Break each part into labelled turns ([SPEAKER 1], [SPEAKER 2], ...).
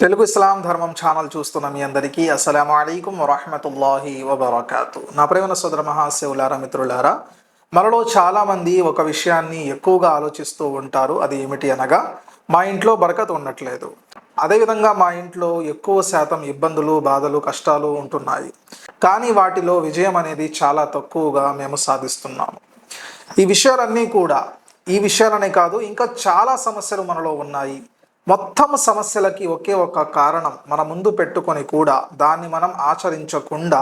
[SPEAKER 1] తెలుగు ఇస్లాం ధర్మం ఛానల్ చూస్తున్న మీ అందరికీ అస్సలం అయికం వరహమతుల్లాహి వబర్కాతు. నా ప్రేమ సోదర మహాశివులారా మిత్రులారా మనలో చాలామంది ఒక విషయాన్ని ఎక్కువగా ఆలోచిస్తూ ఉంటారు. అది ఏమిటి అనగా మా ఇంట్లో బరకత్ ఉండట్లేదు. అదేవిధంగా మా ఇంట్లో ఎక్కువ శాతం ఇబ్బందులు బాధలు కష్టాలు ఉంటున్నాయి. కానీ వాటిలో విజయం అనేది చాలా తక్కువగా మేము సాధిస్తున్నాము. ఈ విషయాలన్నీ కూడా ఈ విషయాలనే కాదు ఇంకా చాలా సమస్యలు మనలో ఉన్నాయి. మొత్తం సమస్యలకి ఒకే ఒక కారణం మన ముందు పెట్టుకొని కూడా దాన్ని మనం ఆచరించకుండా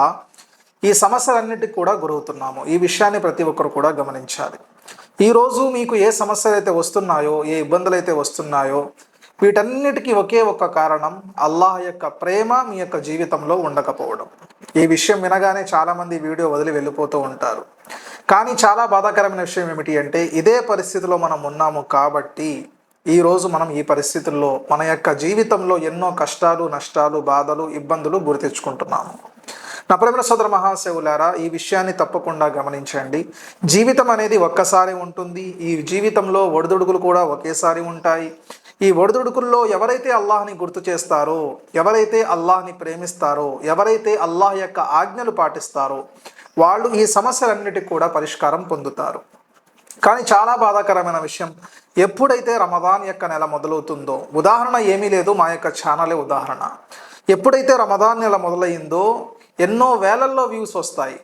[SPEAKER 1] ఈ సమస్యలన్నిటికి కూడా గురవుతున్నాము. ఈ విషయాన్ని ప్రతి ఒక్కరు కూడా గమనించాలి. ఈరోజు మీకు ఏ సమస్యలు అయితే వస్తున్నాయో ఏ ఇబ్బందులు అయితే వస్తున్నాయో వీటన్నిటికీ ఒకే ఒక కారణం అల్లాహ్ యొక్క ప్రేమ మీ యొక్క జీవితంలో ఉండకపోవడం. ఈ విషయం వినగానే చాలామంది వీడియో వదిలి వెళ్ళిపోతూ ఉంటారు. కానీ చాలా బాధాకరమైన విషయం ఏమిటి అంటే ఇదే పరిస్థితిలో మనం ఉన్నాము కాబట్టి ఈరోజు మనం ఈ పరిస్థితుల్లో మన యొక్క జీవితంలో ఎన్నో కష్టాలు నష్టాలు బాధలు ఇబ్బందులు గురి తెచ్చుకుంటున్నాము. నా ప్రేమ సోదర మహాశివులారా ఈ విషయాన్ని తప్పకుండా గమనించండి. జీవితం అనేది ఒక్కసారి ఉంటుంది. ఈ జీవితంలో ఒడిదుడుకులు కూడా ఒకేసారి ఉంటాయి. ఈ ఒడిదుడుకుల్లో ఎవరైతే అల్లాహ్ని గుర్తు చేస్తారో ఎవరైతే అల్లాహ్ని ప్రేమిస్తారో ఎవరైతే అల్లాహ్ యొక్క ఆజ్ఞలు పాటిస్తారో వాళ్ళు ఈ సమస్యలన్నిటికి కూడా పరిష్కారం పొందుతారు. కానీ చాలా బాధాకరమైన విషయం ఎప్పుడైతే రమదాన్ యొక్క నెల మొదలవుతుందో ఉదాహరణ ఏమీ లేదు మా యొక్క ఛానలే ఉదాహరణ. ఎప్పుడైతే రమదాన్ నెల మొదలైందో ఎన్నో వేలల్లో వ్యూస్ వస్తాయి.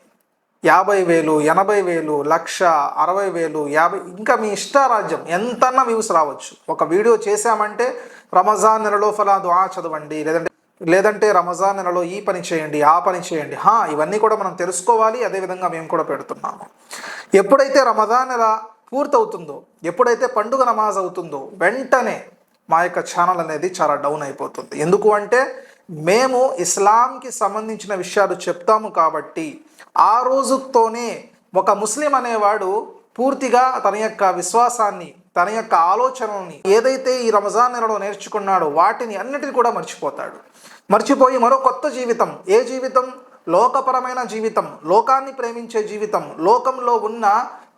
[SPEAKER 1] యాభై వేలు ఎనభై వేలు లక్ష అరవై వేలు యాభై ఇంకా మీ ఇష్టారాజ్యం ఎంతన్నా వ్యూస్ రావచ్చు. ఒక వీడియో చేశామంటే రమజాన్ నెలలో ఫలా దుఆ చదవండి లేదంటే లేదంటే రమజాన్ నెలలో ఈ పని చేయండి ఆ పని చేయండి. హా ఇవన్నీ కూడా మనం తెలుసుకోవాలి అదేవిధంగా మేము కూడా పెడుతున్నాము. ఎప్పుడైతే రమజాన్ నెల పూర్తవుతుందో ఎప్పుడైతే పండుగ నమాజ్ అవుతుందో వెంటనే మా యొక్క ఛానల్ అనేది చాలా డౌన్ అయిపోతుంది. ఎందుకు అంటే మేము ఇస్లాంకి సంబంధించిన విషయాలు చెప్తాము కాబట్టి ఆ రోజుతోనే ఒక ముస్లిం అనేవాడు పూర్తిగా తన యొక్క విశ్వాసాన్ని తన యొక్క ఆలోచనల్ని ఏదైతే ఈ రంజాన్ నెలలో నేర్చుకున్నాడో వాటిని అన్నిటిని కూడా మర్చిపోతాడు. మర్చిపోయి మరో కొత్త జీవితం ఏ జీవితం? లోకపరమైన జీవితం లోకాన్ని ప్రేమించే జీవితం లోకంలో ఉన్న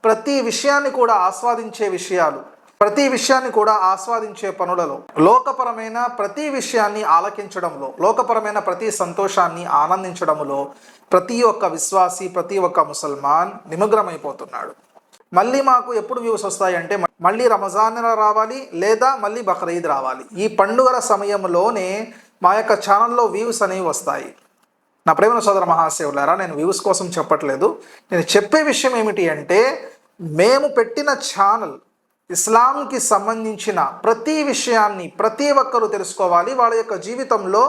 [SPEAKER 1] ప్రతి విషయాన్ని కూడా ఆస్వాదించే విషయాలు ప్రతి విషయాన్ని కూడా ఆస్వాదించే పనులలో లోకపరమైన ప్రతి విషయాన్ని ఆలకించడంలో లోకపరమైన ప్రతి సంతోషాన్ని ఆనందించడంలో ప్రతి ఒక్క విశ్వాసి ప్రతి ఒక్క ముసల్మాన్ నిమగ్నమైపోతున్నాడు. మళ్ళీ మాకు ఎప్పుడు వ్యూస్ వస్తాయంటే మళ్ళీ రమజాన్ రావాలి లేదా మళ్ళీ బక్రీద్ రావాలి. ఈ పండుగల సమయంలోనే మా యొక్క ఛానల్లో వ్యూస్ అనేవి వస్తాయి. నా ప్రేమ సోదర మహాశివులారా నేను వ్యూస్ కోసం చెప్పట్లేదు. నేను చెప్పే విషయం ఏమిటి అంటే మేము పెట్టిన ఛానల్ ఇస్లాంకి సంబంధించిన ప్రతి విషయాన్ని ప్రతి ఒక్కరూ తెలుసుకోవాలి. వాళ్ళ యొక్క జీవితంలో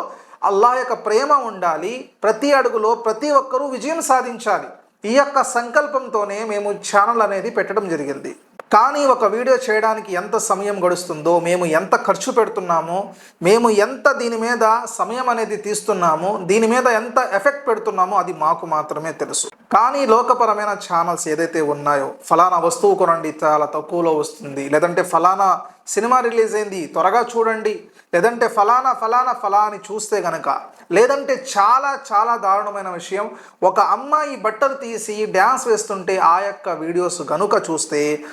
[SPEAKER 1] అల్లా యొక్క ప్రేమ ఉండాలి. ప్రతి అడుగులో ప్రతి ఒక్కరూ విజయం సాధించాలి. ఈ యొక్క సంకల్పంతోనే మేము ఛానల్ అనేది పెట్టడం జరిగింది. కానీ ఒక వీడియో చేయడానికి ఎంత సమయం గడుస్తుందో మేము ఎంత ఖర్చు పెడుతున్నామో మేము ఎంత దీని మీద సమయం అనేది తీస్తున్నామో దీని మీద ఎంత ఎఫెక్ట్ పెడుతున్నామో అది మాకు మాత్రమే తెలుసు. కానీ లోకపరమైన ఛానల్స్ ఏదైతే ఉన్నాయో ఫలానా వస్తువు కొనండి చాలా తక్కువలో వస్తుంది. లేదంటే ఫలానా సినిమా రిలీజ్ అయింది త్వరగా చూడండి. లేదంటే ఫలానా ఫలానా ఫలా అని చూస్తే గనక. లేదంటే చాలా చాలా దారుణమైన విషయం. ఒక అమ్మాయి బట్టలు తీసి డ్యాన్స్ వేస్తుంటే ఆ యొక్క వీడియోస్ గనుక చూస్తే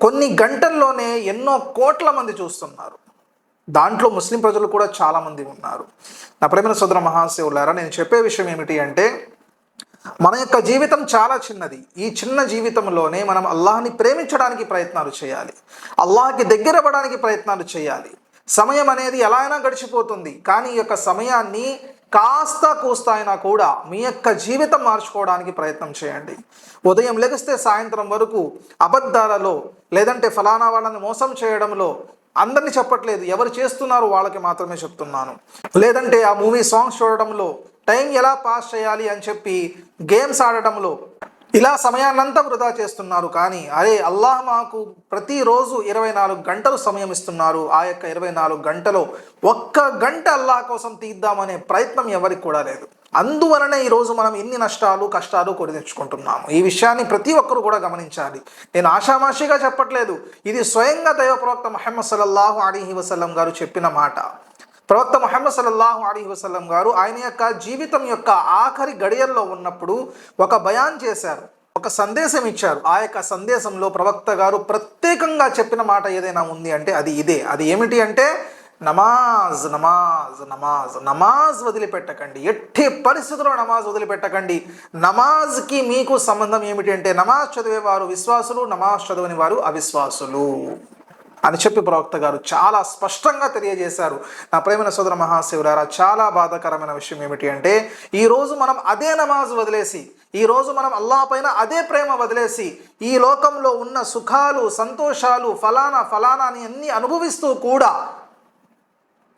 [SPEAKER 1] కొన్ని గంటల్లోనే ఎన్నో కోట్ల మంది చూస్తున్నారు. దాంట్లో ముస్లిం ప్రజలు కూడా చాలామంది ఉన్నారు. నా ప్రేమ సోదర మహాశివులారా నేను చెప్పే విషయం ఏమిటి అంటే మన యొక్క జీవితం చాలా చిన్నది. ఈ చిన్న జీవితంలోనే మనం అల్లాహ్ని ప్రేమించడానికి ప్రయత్నాలు చేయాలి. అల్లాహ్కి దగ్గర ప్రయత్నాలు చేయాలి. సమయం అనేది ఎలా అయినా గడిచిపోతుంది. కానీ ఈ యొక్క సమయాన్ని కాస్త కూస్త అయినా కూడా మీ యొక్క జీవితం మార్చుకోవడానికి ప్రయత్నం చేయండి. ఉదయం లెగిస్తే సాయంత్రం వరకు అబద్ధాలలో లేదంటే ఫలానా వాళ్ళని మోసం చేయడంలో అందరినీ చెప్పట్లేదు. ఎవరు చేస్తున్నారు వాళ్ళకి మాత్రమే చెప్తున్నాను. లేదంటే ఆ మూవీ సాంగ్స్ చూడడంలో టైం ఎలా పాస్ చేయాలి అని చెప్పి గేమ్స్ ఆడటంలో ఇలా సమయాన్నంతా వృధా చేస్తున్నారు. కానీ అరే అల్లాహ్ మాకు ప్రతిరోజు ఇరవై నాలుగు గంటలు సమయం ఇస్తున్నారు. ఆ యొక్క ఇరవై నాలుగు గంటలో ఒక్క గంట అల్లాహ్ కోసం తీద్దామనే ప్రయత్నం ఎవరికి కూడా లేదు. అందువలన ఈరోజు మనం ఎన్ని నష్టాలు కష్టాలు కొని తెచ్చుకుంటున్నాము? ఈ విషయాన్ని ప్రతి ఒక్కరు కూడా గమనించాలి. నేను ఆషామాషిగా చెప్పట్లేదు. ఇది స్వయంగా దైవప్రవక్త మహమ్మద్ సల్లల్లాహు అలీహి వసల్లం గారు చెప్పిన మాట. ప్రవక్త మొహమ్మద్ సల్లల్లాహు అలీ వసల్లం గారు ఆయన యొక్క జీవితం యొక్క ఆఖరి గడియల్లో ఉన్నప్పుడు ఒక బయాన్ చేశారు. ఒక సందేశం ఇచ్చారు. ఆ యొక్క సందేశంలో ప్రవక్త గారు ప్రత్యేకంగా చెప్పిన మాట ఏదైనా ఉంది అంటే అది ఇదే. అది ఏమిటి అంటే నమాజ్ నమాజ్ నమాజ్. నమాజ్ వదిలిపెట్టకండి. ఎట్టి పరిస్థితుల్లో నమాజ్ వదిలిపెట్టకండి. నమాజ్కి మీకు సంబంధం ఏమిటి అంటే నమాజ్ చదివేవారు విశ్వాసులు నమాజ్ చదవని వారు అవిశ్వాసులు. అని చెప్పి ప్రవక్త గారు చాలా స్పష్టంగా తెలియజేశారు. నా ప్రేమైన సోదర మహాశివులారా చాలా బాధాకరమైన విషయం ఏమిటి అంటే ఈరోజు మనం అదే నమాజ్ వదిలేసి ఈరోజు మనం అల్లా పైన అదే ప్రేమ వదిలేసి ఈ లోకంలో ఉన్న సుఖాలు సంతోషాలు ఫలానా ఫలానా అని అన్ని అనుభవిస్తూ కూడా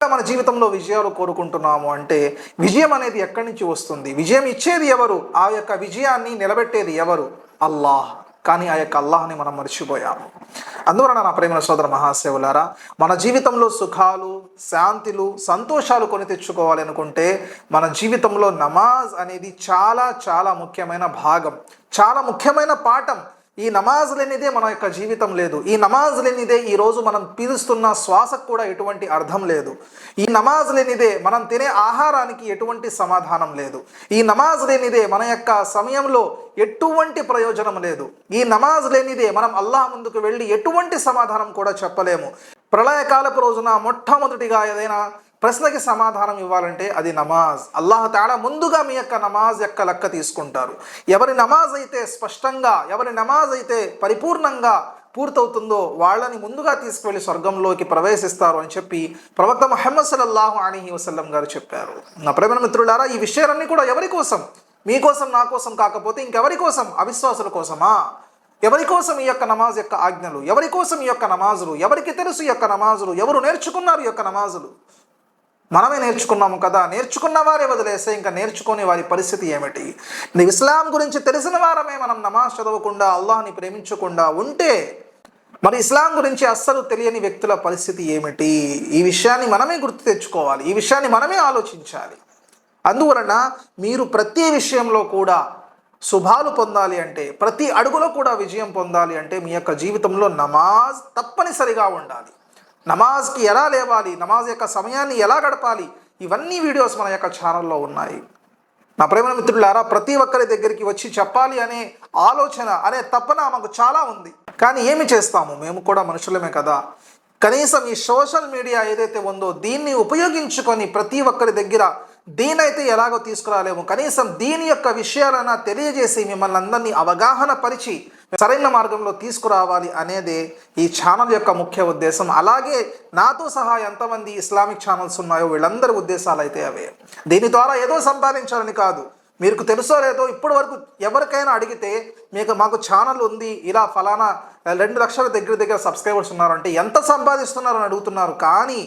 [SPEAKER 1] మన జీవితంలో విజయాలు కోరుకుంటున్నాము అంటే విజయం అనేది ఎక్కడి నుంచి వస్తుంది? విజయం ఇచ్చేది ఎవరు? ఆ యొక్క విజయాన్ని నిలబెట్టేది ఎవరు? అల్లాహ్. కానీ ఆ యొక్క అల్లాహ్ని మనం మర్చిపోయాము. అందువలన నా ప్రేమ సోదర మహాసేవులారా మన జీవితంలో సుఖాలు శాంతిలు సంతోషాలు కొని తెచ్చుకోవాలి అనుకుంటే మన జీవితంలో నమాజ్ అనేది చాలా చాలా ముఖ్యమైన భాగం చాలా ముఖ్యమైన పాఠం. ఈ నమాజ్ లేనిదే మన యొక్క జీవితం లేదు. ఈ నమాజ్ లేనిదే ఈరోజు మనం పీలుస్తున్న శ్వాసకు కూడా ఎటువంటి అర్థం లేదు. ఈ నమాజ్ లేనిదే మనం తినే ఆహారానికి ఎటువంటి సమాధానం లేదు. ఈ నమాజ్ లేనిదే మన యొక్క సమయంలో ఎటువంటి ప్రయోజనం లేదు. ఈ నమాజ్ లేనిదే మనం అల్లాహ్ ముందుకు వెళ్ళి ఎటువంటి సమాధానం కూడా చెప్పలేము. ప్రళయకాలపు రోజున మొట్టమొదటిగా ఏదైనా ప్రశ్నకి సమాధానం ఇవ్వాలంటే అది నమాజ్. అల్లాహ్ తేడా ముందుగా మీ యొక్క నమాజ్ యొక్క లెక్క తీసుకుంటారు. ఎవరి నమాజ్ అయితే స్పష్టంగా ఎవరి నమాజ్ అయితే పరిపూర్ణంగా పూర్తవుతుందో వాళ్ళని ముందుగా తీసుకువెళ్ళి స్వర్గంలోకి ప్రవేశిస్తారు అని చెప్పి ప్రవక్త ముహమ్మద్ సల్లల్లాహు అలీహి వసల్లం గారు చెప్పారు. నా ప్రేమ మిత్రులారా ఈ విషయాలన్నీ కూడా ఎవరి కోసం? మీకోసం నా కోసం కాకపోతే ఇంకెవరి కోసం? అవిశ్వాసుల కోసమా? ఎవరి కోసం ఈ యొక్క నమాజ్ యొక్క ఆజ్ఞలు? ఎవరి కోసం ఈ యొక్క నమాజులు? ఎవరికి తెలుసు ఈ యొక్క నమాజులు? ఎవరు నేర్చుకున్నారు ఈ యొక్క నమాజులు? మనమే నేర్చుకున్నాము కదా నేర్చుకున్న వారే వదిలేస్తే ఇంకా నేర్చుకునే వారి పరిస్థితి ఏమిటి? నీ ఇస్లాం గురించి తెలిసిన వారమే మనం నమాజ్ చదవకుండా అల్లాహ్ని ప్రేమించకుండా ఉంటే మరి ఇస్లాం గురించి అస్సలు తెలియని వ్యక్తుల పరిస్థితి ఏమిటి? ఈ విషయాన్ని మనమే గుర్తు తెచ్చుకోవాలి ఈ విషయాన్ని మనమే ఆలోచించాలి. అందువలన మీరు ప్రతి విషయంలో కూడా శుభాలు పొందాలి అంటే ప్రతి అడుగులో కూడా విజయం పొందాలి అంటే మీ యొక్క జీవితంలో నమాజ్ తప్పనిసరిగా ఉండాలి. నమాజ్కి ఎలా లేవాలి నమాజ్ యొక్క సమయాన్ని ఎలా గడపాలి ఇవన్నీ వీడియోస్ మన యొక్క ఛానల్లో ఉన్నాయి. నా ప్రేమ మిత్రులారా ప్రతి ఒక్కరి దగ్గరికి వచ్చి చెప్పాలి అనే ఆలోచన అనే తపన మాకు చాలా ఉంది. కానీ ఏమి చేస్తాము? మేము కూడా మనుషులమే కదా. కనీసం ఈ సోషల్ మీడియా ఏదైతే ఉందో దీన్ని ఉపయోగించుకొని ప్రతి ఒక్కరి దగ్గర దీనైతే ఎలాగో తీసుకురాలేము. కనీసం దీని యొక్క విషయాలన్నా తెలియజేసి మిమ్మల్ని అందరినీ అవగాహన పరిచి సరైన మార్గంలో తీసుకురావాలి అనేదే ఈ ఛానల్ యొక్క ముఖ్య ఉద్దేశం. అలాగే నాతో సహా ఎంతమంది ఇస్లామిక్ ఛానల్స్ ఉన్నాయో వీళ్ళందరి ఉద్దేశాలు అయితే అవే. దీని ద్వారా ఏదో సంపాదించాలని కాదు. మీకు తెలుసో లేదో ఇప్పటి వరకు ఎవరికైనా అడిగితే మీకు మాకు ఛానల్ ఉంది ఇలా ఫలానా రెండు లక్షల దగ్గర దగ్గర సబ్స్క్రైబర్స్ ఉన్నారంటే ఎంత సంపాదిస్తున్నారని అడుగుతున్నారు. కానీ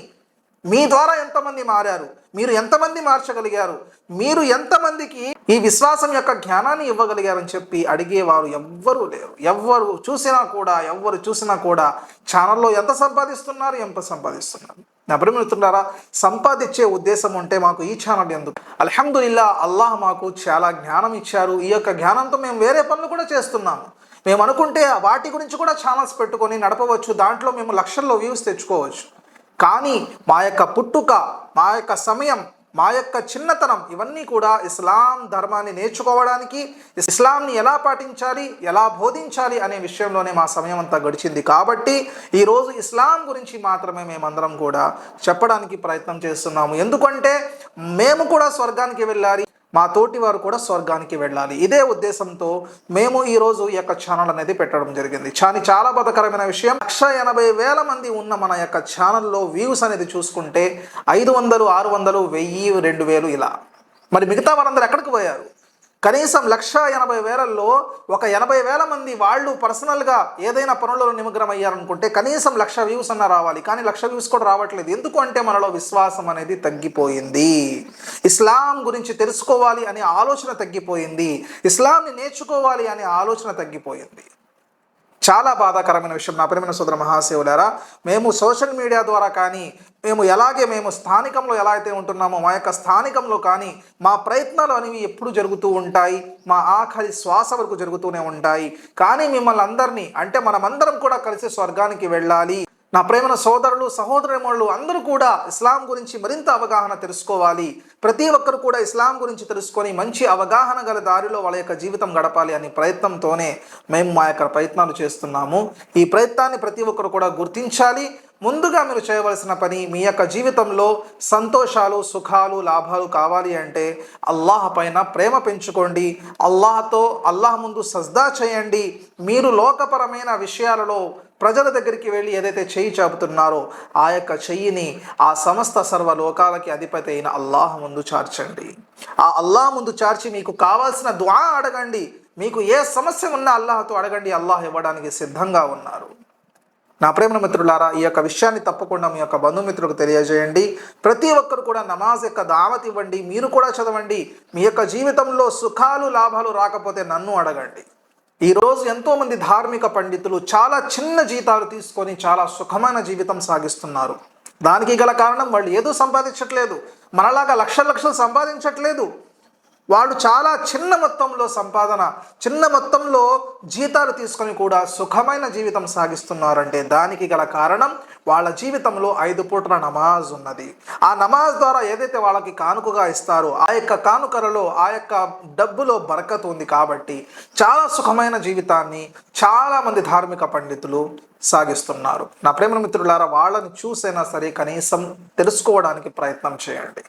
[SPEAKER 1] మీ ద్వారా ఎంతమంది మారారు? మీరు ఎంతమంది మార్చగలిగారు? మీరు ఎంతమందికి ఈ విశ్వాసం యొక్క జ్ఞానాన్ని ఇవ్వగలిగారని చెప్పి అడిగేవారు ఎవ్వరూ లేరు. ఎవ్వరు చూసినా కూడా ఎవ్వరు చూసినా కూడా ఛానల్లో ఎంత సంపాదిస్తున్నారు ఎంత సంపాదిస్తున్నారు? నా సంపాదించే ఉద్దేశం ఉంటే మాకు ఈ ఛానల్ ఎందుకు? అల్హమ్దుల్లా అల్లాహ్ మాకు చాలా జ్ఞానం ఇచ్చారు. ఈ యొక్క జ్ఞానంతో మేము వేరే పనులు కూడా చేస్తున్నాము. మేము అనుకుంటే వాటి గురించి కూడా ఛానల్స్ పెట్టుకొని నడపవచ్చు. దాంట్లో మేము లక్షల్లో వ్యూస్ తెచ్చుకోవచ్చు. కానీ మా యొక్క పుట్టుక మా యొక్క సమయం మా యొక్క చిన్నతనం ఇవన్నీ కూడా ఇస్లాం ధర్మాన్ని నేర్చుకోవడానికి ఇస్లాంని ఎలా పాటించాలి ఎలా బోధించాలి అనే విషయంలోనే మా సమయం అంతా గడిచింది. కాబట్టి ఈరోజు ఇస్లాం గురించి మాత్రమే మేమందరం కూడా చెప్పడానికి ప్రయత్నం చేస్తున్నాము. ఎందుకంటే మేము కూడా స్వర్గానికి వెళ్ళాలి మా తోటి వారు కూడా స్వర్గానికి వెళ్ళాలి. ఇదే ఉద్దేశంతో మేము ఈరోజు ఈ యొక్క ఛానల్ అనేది పెట్టడం జరిగింది. కానీ చాలా బాధకరమైన విషయం లక్ష ఎనభై వేల మంది ఉన్న మన యొక్క ఛానల్లో వ్యూస్ అనేది చూసుకుంటే ఐదు వందలు ఆరు వందలు వెయ్యి రెండు వేలు ఇలా. మరి మిగతా వారందరూ ఎక్కడికి పోయారు? కనీసం లక్ష ఎనభై వేలల్లో ఒక ఎనభై వేల మంది వాళ్ళు పర్సనల్గా ఏదైనా పనులలో నిమగ్నం అయ్యారనుకుంటే కనీసం లక్ష వ్యూస్ అన్న రావాలి. కానీ లక్ష వ్యూస్ కూడా రావట్లేదు. ఎందుకు అంటే మనలో విశ్వాసం అనేది తగ్గిపోయింది. ఇస్లాం గురించి తెలుసుకోవాలి అనే ఆలోచన తగ్గిపోయింది. ఇస్లాంని నేర్చుకోవాలి అనే ఆలోచన తగ్గిపోయింది. చాలా బాధాకరమైన విషయం నా ప్రియమైన సోదర మహాశివులారా మేము సోషల్ మీడియా ద్వారా కానీ మేము ఎలాగే మేము స్థానికంలో ఎలా అయితే ఉంటున్నామో మా యొక్క స్థానికంలో కానీ మా ప్రయత్నాలు అనేవి ఎప్పుడు జరుగుతూ ఉంటాయి మా ఆఖరి శ్వాస వరకు జరుగుతూనే ఉంటాయి. కానీ మిమ్మల్ని అందరినీ అంటే మనమందరం కూడా కలిసి స్వర్గానికి వెళ్ళాలి. నా ప్రేమన సోదరులు సహోదరములు అందరూ కూడా ఇస్లాం గురించి మరింత అవగాహన తెలుసుకోవాలి. ప్రతి ఒక్కరు కూడా ఇస్లాం గురించి తెలుసుకొని మంచి అవగాహన గల దారిలో వాళ్ళ యొక్క జీవితం గడపాలి అనే ప్రయత్నంతోనే మేము మా యొక్క ప్రయత్నాలు చేస్తున్నాము. ఈ ప్రయత్నాన్ని ప్రతి ఒక్కరు కూడా గుర్తించాలి. ముందుగా మీరు చేయవలసిన పని మీ యొక్క జీవితంలో సంతోషాలు సుఖాలు లాభాలు కావాలి అంటే అల్లాహ్ పైన ప్రేమ పెంచుకోండి. అల్లాహతో అల్లాహ్ ముందు సజ్దా చేయండి. మీరు లోకపరమైన విషయాలలో ప్రజల దగ్గరికి వెళ్ళి ఏదైతే చెయ్యి చాపుతున్నారో ఆ యొక్క చెయ్యిని ఆ సమస్త సర్వ లోకాలకి అధిపతి అయిన అల్లాహ్ ముందు చార్చండి. ఆ అల్లాహ్ ముందు చార్చి మీకు కావాల్సిన ద్వా అడగండి. మీకు ఏ సమస్య ఉన్నా అల్లాహతో అడగండి. అల్లాహ్ ఇవ్వడానికి సిద్ధంగా ఉన్నారు. నా ప్రేమ మిత్రులారా ఈ యొక్క విషయాన్ని తప్పకుండా మీ యొక్క బంధుమిత్రులకు తెలియజేయండి. ప్రతి ఒక్కరు కూడా నమాజ్ యొక్క దావత్ ఇవ్వండి. మీరు కూడా చదవండి. మీ యొక్క జీవితంలో సుఖాలు లాభాలు రాకపోతే నన్ను అడగండి. ఈరోజు ఎంతోమంది ధార్మిక పండితులు చాలా చిన్న జీతాలు తీసుకొని చాలా సుఖమైన జీవితం సాగిస్తున్నారు. దానికి గల కారణం వాళ్ళు ఏదో సంపాదించట్లేదు. మనలాగా లక్షల లక్షలు సంపాదించట్లేదు. వాళ్ళు చాలా చిన్న మొత్తంలో సంపాదన చిన్న మొత్తంలో జీతాలు తీసుకొని కూడా సుఖమైన జీవితం సాగిస్తున్నారంటే దానికి గల కారణం వాళ్ళ జీవితంలో ఐదు పూటల నమాజ్ ఉన్నది. ఆ నమాజ్ ద్వారా ఏదైతే వాళ్ళకి కానుకగా ఇస్తారో ఆ యొక్క కానుకలలో ఆ యొక్క డబ్బులో బరకత్ ఉంది కాబట్టి చాలా సుఖమైన జీవితాన్ని చాలామంది ధార్మిక పండితులు సాగిస్తున్నారు. నా ప్రేమ మిత్రులారా వాళ్ళని చూసైనా సరే కనీసం తెలుసుకోవడానికి ప్రయత్నం చేయండి.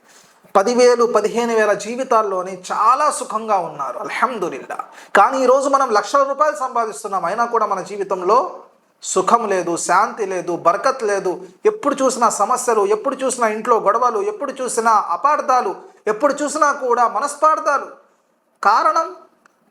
[SPEAKER 1] పదివేలు పదిహేను వేల జీవితాల్లోని చాలా సుఖంగా ఉన్నారు. అల్హమ్దుల్లా కానీ ఈరోజు మనం లక్షల రూపాయలు సంపాదిస్తున్నాం. అయినా కూడా మన జీవితంలో సుఖం లేదు శాంతి లేదు బరకత్ లేదు. ఎప్పుడు చూసినా సమస్యలు ఎప్పుడు చూసినా ఇంట్లో గొడవలు ఎప్పుడు చూసినా అపార్థాలు ఎప్పుడు చూసినా కూడా మనస్పార్థాలు. కారణం?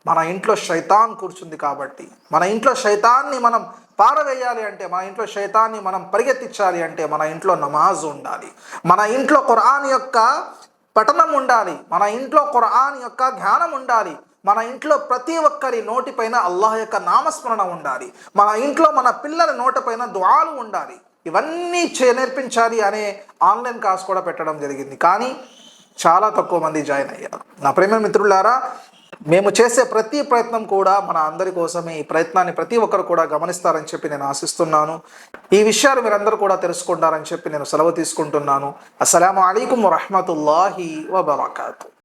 [SPEAKER 1] మన ఇంట్లో శైతాన్ కూర్చుంది కాబట్టి. మన ఇంట్లో శైతాన్ని మనం పారవేయాలి అంటే మన ఇంట్లో శైతాన్ని మనం పరిగెత్తించాలి అంటే మన ఇంట్లో నమాజ్ ఉండాలి. మన ఇంట్లో ఖురాన్ యొక్క పఠనం ఉండాలి. మన ఇంట్లో ఖురాన్ యొక్క ధ్యానం ఉండాలి. మన ఇంట్లో ప్రతి ఒక్కరి నోటిపైన అల్లాహ్ యొక్క నామస్మరణ ఉండాలి. మన ఇంట్లో మన పిల్లల నోటిపైన దువాలు ఉండాలి. ఇవన్నీ చే నేర్పించాలి అనే ఆన్లైన్ క్లాస్ కూడా పెట్టడం జరిగింది. కానీ చాలా తక్కువ మంది జాయిన్ అయ్యారు. నా ప్రేమ మిత్రులారా మేము చేసే ప్రతి ప్రయత్నం కూడా మన అందరి కోసమే ఈ ప్రయత్నాన్ని ప్రతి ఒక్కరు కూడా గమనిస్తారని చెప్పి నేను ఆశిస్తున్నాను. ఈ విషయాలు మీరందరూ కూడా తెలుసుకుంటారని చెప్పి నేను సెలవు తీసుకుంటున్నాను. అస్సలం అయికం వరహమతుల్లాహి వబర్కాతు.